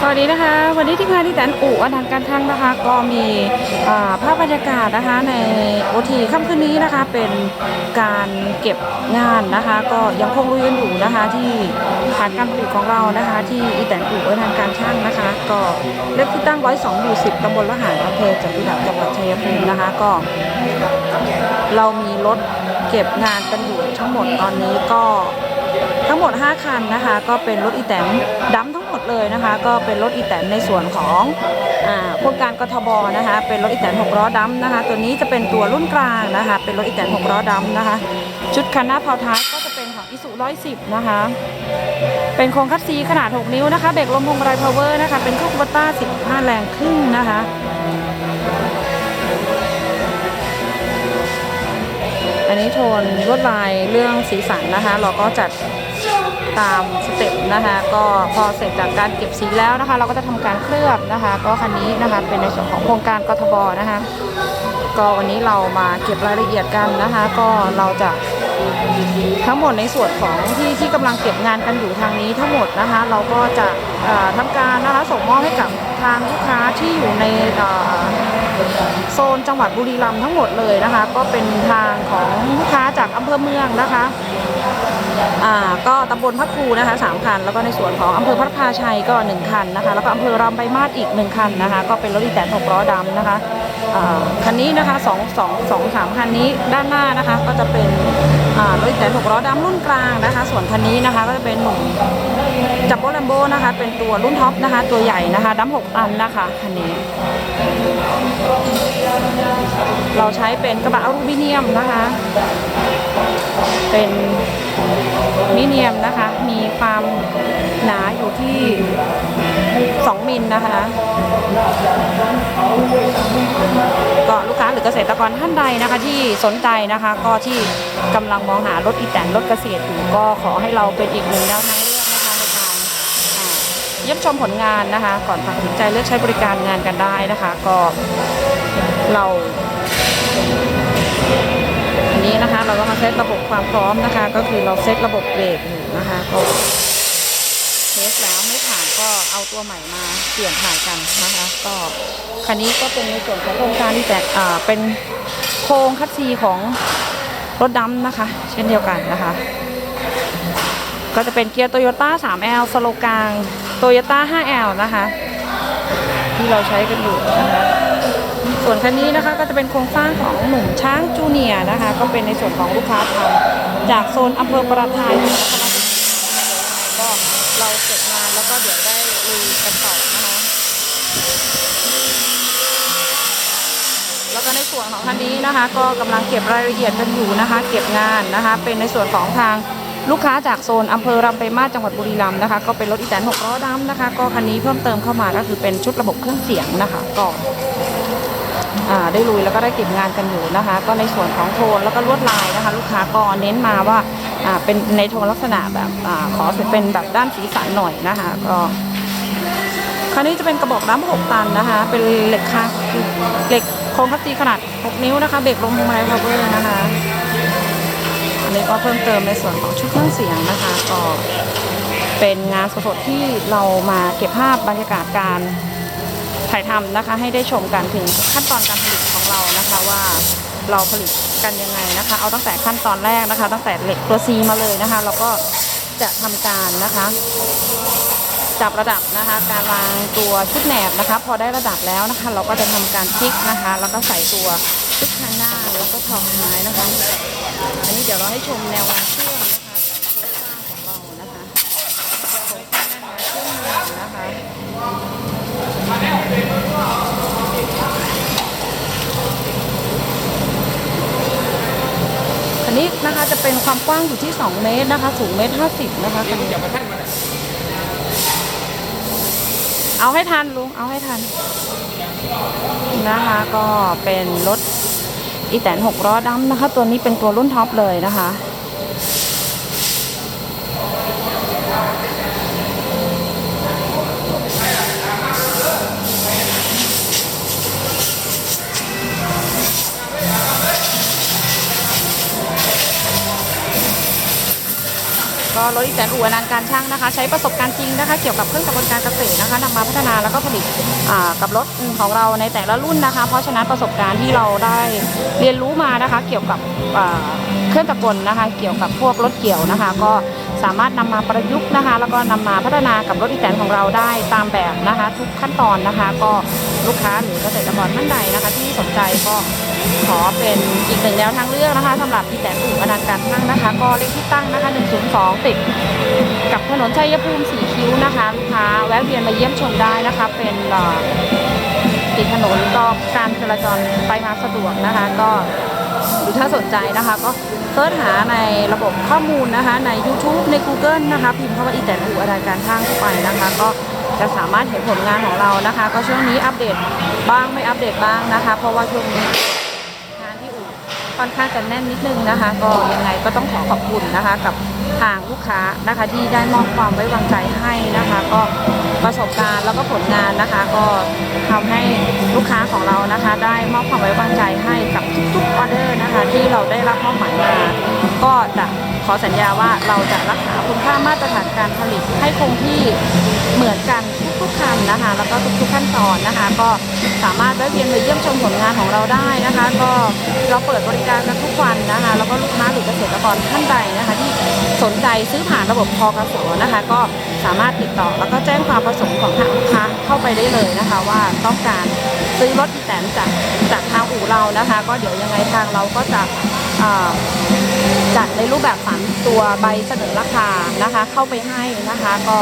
สวัสดีนะคะ วันนี้ที่งานที่แตนอู่อันดันการทั้งนะคะ ก็มีภาพบรรยากาศนะคะในโอทีค่ำคืนนี้นะคะ เป็นการเก็บงานนะคะ ก็ยังคงลุยกันอยู่นะคะที่ฐานการผลิตของเรานะคะ ที่อีแตนอู่อันดันการช่างนะคะ ก็เลขที่ตั้ง102หมู่10ตำบลละหารอำเภอจตุรัสจังหวัดชัยภูมินะคะ ก็เรามีรถเก็บงานกันอยู่ทั้งหมดตอนนี้ก็ทั้งหมด 5 คันนะคะ ก็เป็นรถอีแตนดั้ม เลยนะคะ ก็เป็นรถอีแตนในส่วนของอ่าโครงการกทบนะคะ เป็นรถอีแตน6ล้อดำนะคะ ตัวนี้จะเป็นตัวรุ่นกลางนะคะ เป็นรถอีแตน6ล้อดำนะคะ ชุดคันหน้าเผาท้ายก็จะเป็นของอิสุ110นะคะ เป็นโครงคัดซีขนาด 6 นิ้วนะคะ เบรกลมพวงมาลัยพาวเวอร์นะคะ เป็นเครื่องคูบต้า15 แรงครึ่งนะคะอันนี้โทนลวดลายเรื่องสีสันนะคะ เราก็จัด ตามสเต็ปนะคะก็พอเสร็จจากการเก็บสีแล้วนะคะ เราก็จะทำการเคลือบนะคะ ก็คันนี้นะคะเป็นในส่วนของโครงการกทบนะคะ ก็วันนี้เรามาเก็บรายละเอียดกันนะคะ ก็เราจะทั้งหมดในส่วนของที่ที่กำลังเก็บงานกันอยู่ทางนี้ทั้งหมดนะคะ เราก็จะทำการนะคะส่งมอบให้กับทางลูกค้าที่อยู่ในโซนจังหวัดบุรีรัมย์ทั้งหมดเลยนะคะ ก็เป็นทางของลูกค้าจากอำเภอเมืองนะคะ ก็ตำบลพักครูนะคะสามคัน แล้วก็ในส่วนของอำเภอพัฒพาชัยก็หนึ่งคันนะคะ แล้วก็อำเภอรำใบมาศอีกหนึ่งคันนะคะ ก็เป็นรถอีแตนหกล้อดำนะคะคันนี้นะคะสองสองสองสามคันนี้ด้านหน้านะคะก็จะเป็นรถอีแตนหกล้อดำรุ่นกลางนะคะ ส่วนคันนี้นะคะก็จะเป็นหนุ่มจับโบลัมโบนะคะ เป็นตัวรุ่นท็อปนะคะ ตัวใหญ่นะคะดัมหกตันนะคะคันนี้ เราใช้เป็นกระบะอลูมิเนียมนะคะ เป็น มิเนียมนะคะ มีความหนาอยู่ที่ 2 มิลนะคะ ก็ลูกค้าหรือเกษตรกรท่านใดนะคะที่สนใจนะคะ ก็ที่กำลังมองหารถอีแตนรถเกษตรอยู่ก็ขอให้เราเป็นอีกหนึ่งแนวทางเลือกนะคะในการเยี่ยมชมผลงานนะคะ ก่อนตัดสินใจเลือกใช้บริการงานกันได้นะคะ ก็เรา นี้นะคะ เราก็มาเซตระบบความพร้อมนะคะ ก็คือเราเซตระบบเบรกอยู่นะคะก็เทสแล้วไม่ผ่านก็เอาตัวใหม่มาเปลี่ยนถ่ายกันนะคะ ก็คันนี้ก็เป็นในส่วนของโครงการที่แต่อ่าเป็นโครงคัดซีของรถดำนะคะ เช่นเดียวกันนะคะ ก็จะเป็นเกียร์โตโยต้า 3L สโลกลางโตโยต้า 5L นะคะ ที่เราใช้กันอยู่นะคะ ส่วนคันนี้นะคะก็จะเป็นโครงสร้างของหนุ่มช้างจูเนียนะคะ ก็เป็นในส่วนของลูกค้าทำจากโซนอำเภอประทายจังหวัดนครราชสีมาก็เราเสร็จงานแล้วก็เดี๋ยวได้ลุยกันต่อนะคะแล้วก็ในส่วนของคันนี้นะคะ ก็กำลังเก็บรายละเอียดกันอยู่นะคะ เก็บงานนะคะ เป็นในส่วนของทางลูกค้าจากโซนอำเภอรำไปมาจังหวัดบุรีรัมย์นะคะ ก็เป็นรถอีแตนหกล้อดำนะคะ ก็คันนี้เพิ่มเติมเข้ามาก็คือเป็นชุดระบบเครื่องเสียงนะคะ ก็อ่า ได้ลุยแล้วก็ได้เก็บงานกันอยู่นะคะ ก็ในส่วนของโทนแล้วก็ลวดลายนะคะ ลูกค้าก็เน้นมาว่าเป็นในโทนลักษณะแบบอขอเป็นแบบด้านสีสันหน่อยนะคะก็คราวนี้จะเป็นกระบอกน้ำ6ตันนะคะ เป็นเหล็กค่ะเหล็กโครงคัสซีขนาด 6 นิ้วนะคะ เบรกลมพวงมาลัยพาวเวอร์นะคะ อันนี้ก็เพิ่มเติมในส่วนของชุดเครื่องเสียงนะคะ ก็เป็นงานสดๆที่เรามาเก็บภาพบรรยากาศการ ถ่ายทำนะคะ ให้ได้ชมกันถึงขั้นตอนการผลิตของเรานะคะว่าเราผลิตกันยังไงนะคะ เอาตั้งแต่ขั้นตอนแรกนะคะ ตั้งแต่เหล็กตัวซีมาเลยนะคะเราก็จะทำการนะคะ จับระดับนะคะ การวางตัวชุดแหนบนะคะ พอได้ระดับแล้วนะคะ เราก็จะทำการพลิกนะคะ แล้วก็ใส่ตัวชุดข้างหน้าแล้วก็ขอบท้ายนะคะ อันนี้เดี๋ยวเราให้ชมแนววางเครื่องนะคะโครงสร้างของเรานะคะโครงสร้างด้านหน้าเครื่องมือนะคะ นนี้นะคะจะเป็นความกว้างอยู่ที่ 2 เมตรนะคะ สูงเมตรห้าสิบนะคะคันนี้เอาให้ทันลุงเอาให้ทันนะคะ ก็เป็นรถอีแตนหกล้อดำนะคะ ตัวนี้เป็นตัวรุ่นท็อปเลยนะคะ ก็รถอีแตนอู่อนันต์การช่างนะคะ ใช้ประสบการณ์จริงนะคะ เกี่ยวกับเครื่องกระบวนการเกษตรนะคะนำมาพัฒนาแล้วก็ผลิตกับรถของเราในแต่ละรุ่นนะคะ เพราะฉะนั้นประสบการณ์ที่เราได้เรียนรู้มานะคะ เกี่ยวกับเครื่องจักรกลนะคะ เกี่ยวกับพวกรถเกี่ยวนะคะ ก็สามารถนำมาประยุกต์นะคะ แล้วก็นำมาพัฒนากับรถอีแตนของเราได้ตามแบบนะคะ ทุกขั้นตอนนะคะ ก็ ลูกค้าหรือเกษตรกรท่านใดนะคะ ที่สนใจก็ขอเป็นอีกหนึ่งแนวทางเลือกนะคะสำหรับพี่แตนอู่อนันต์การช่างนะคะ ก็เลขที่ตั้งนะคะ 102 ติดกับถนนชัยภูมิสีคิ้วนะคะลูกค้าแวะเวียนมาเยี่ยมชมได้นะคะ เป็นติดถนนก็การจราจรไปมาสะดวกนะคะ ก็หรือถ้าสนใจนะคะ ก็เสิร์ชหาในระบบข้อมูลนะคะ ใน YouTube ใน Google นะคะ พิมพ์คำว่าอีแตนอู่อนันต์การช่างไปนะคะ ก็ จะสามารถเห็นผลงานของเรานะคะ ก็ช่วงนี้อัปเดตบ้างไม่อัปเดตบ้างนะคะ เพราะว่าช่วงนี้งานที่อู่ค่อนข้างจะแน่นนิดนึงนะคะ ก็ยังไงก็ต้องขอขอบคุณนะคะ กับทางลูกค้านะคะที่ได้มอบความไว้วางใจให้นะคะ ก็ประสบการณ์แล้วก็ผลงานนะคะ ก็ทำให้ลูกค้าของเรานะคะ ได้มอบความไว้วางใจให้กับทุกๆออเดอร์นะคะ ที่เราได้รับมอบหมายมาก็จะ ขอสัญญาว่าเราจะรักษาคุณค่ามาตรฐานการผลิตให้คงที่เหมือนกันทุกๆคันนะคะ แล้วก็ทุกๆขั้นตอนนะคะ ก็สามารถแวะเวียนมาเยี่ยมชมผลงานของเราได้นะคะ ก็เราเปิดบริการกันทุกวันนะคะ แล้วก็ลูกค้าหรือเกษตรกรท่านใดนะคะ ที่สนใจซื้อผ่านระบบพอกสนะคะ ก็สามารถติดต่อแล้วก็แจ้งความประสงค์ของทางลูกค้าเข้าไปได้เลยนะคะ ว่าต้องการซื้อรถอีแตนจากจากทางอู่เรานะคะ ก็เดี๋ยวยังไงทางเราก็จะ จัดในรูปแบบ 3 ตัวใบเสนอราคานะคะ เข้าไปให้นะคะ ก็